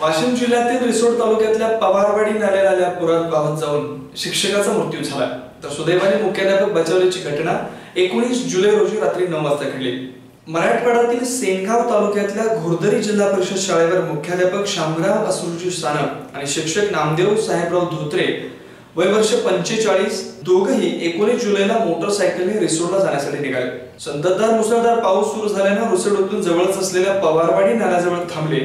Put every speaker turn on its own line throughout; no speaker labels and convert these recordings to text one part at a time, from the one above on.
वाशिम जिल्ह्यातील रिसोड तालुक्यातल्या पवारवाडी नाल्याला आल्या पुरात वाहत जाऊन शिक्षकाचा मृत्यू झाला. तर सुदैवाने मुख्याध्यापक बचावल्याची घटना एकोणीस जुलै रोजी रात्री नऊ वाजता घडली. मराठवाड्यातील सेनगाव तालुक्यातल्या घोरदरी जिल्हा परिषद शाळेवर मुख्याध्यापक शामराव असुरजी सानप आणि शिक्षक नामदेव साहेबराव धोत्रे वय वर्ष पंचेचाळीस दोघही एकोणीस जुलैला मोटरसायकलने रिसोडला जाण्यासाठी निघाले. संततधार मुसळधार पाऊस सुरू झाल्यानं रिसोडतून जवळच असलेल्या पवारवाडी नाल्याजवळ थांबले.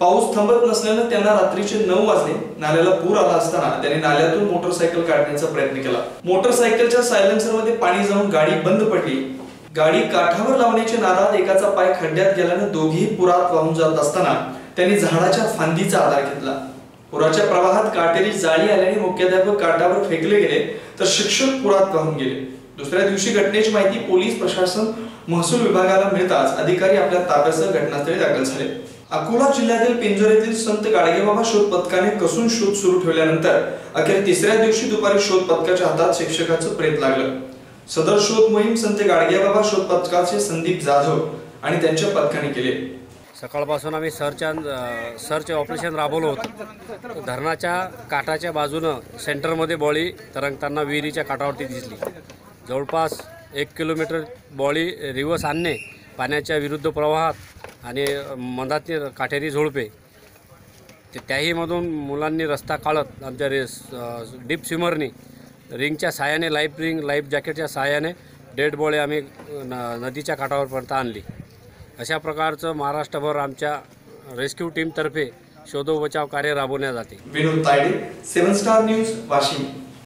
पाऊस थांबत नसल्यानं त्यांना रात्रीचे नऊ वाजले. नाल्याला पूर आला असताना त्यांनी नाल्यातून मोटरसायकल काढण्याचा प्रयत्न केला. मोटरसायकलच्या सायलेन्सरमध्ये पाणी जाऊन गाडी बंद पडली. गाडी काठावर लावण्याच्या नादात एकाचा पाय खड्ड्यात गेल्यानं दोघेही पुरात वाहून जात असताना त्यांनी झाडाच्या फांदीचा आधार घेतला. पुराच्या प्रवाहात काटेरी जाळी आल्याने मुख्याध्यापक काठावर फेकले गेले तर शिक्षक पुरात वाहून गेले. दुसऱ्या दिवशी घटनेची माहिती पोलीस प्रशासन महसूल विभागाला मिळताच अधिकारी आपल्या ताब्यासह घटनास्थळी दाखल झाले. अकोला जिल्ह्यातील पिंजोर येथील संत गाडगेबाबा शोध पथकाने कसून शोध सुरू ठेवल्यानंतर अखेर तिसऱ्या दिवशी दुपारी शोध पथकाच्या हातात शिक्षकाचं प्रेत लागलं. सदर शोध मोहीम संत गाडगेबाबा शोध पथकाचे संदीप जाधव आणि त्यांच्या पथकाने केले.
सकाळपासून आम्ही सर्च अँड सर्च ऑपरेशन राबवलं होतं. धरणाच्या काठाच्या बाजूनं सेंटरमध्ये बॉळी तरंगताना विहिरीच्या काठावरती दिसली. जवळपास एक किलोमीटर बॉळी रिवर्स आणणे पाण्याच्या विरुद्ध प्रवाहात आणि मधातील काठेरी झोडपे. ते त्याहीमधून मुलांनी रस्ता काढत आमच्या रेस डीप स्विमरनी रिंगच्या साहाय्याने लाईफ रिंग लाईफ जॅकेटच्या साहाय्याने डेड बॉडी आम्ही न नदीच्या काठावरपर्यंत आणली. अशा प्रकारचं महाराष्ट्रभर आमच्या रेस्क्यू टीमतर्फे शोधोबचाव कार्य राबवण्यात जाते
Vinod Tayade seven star news Washim.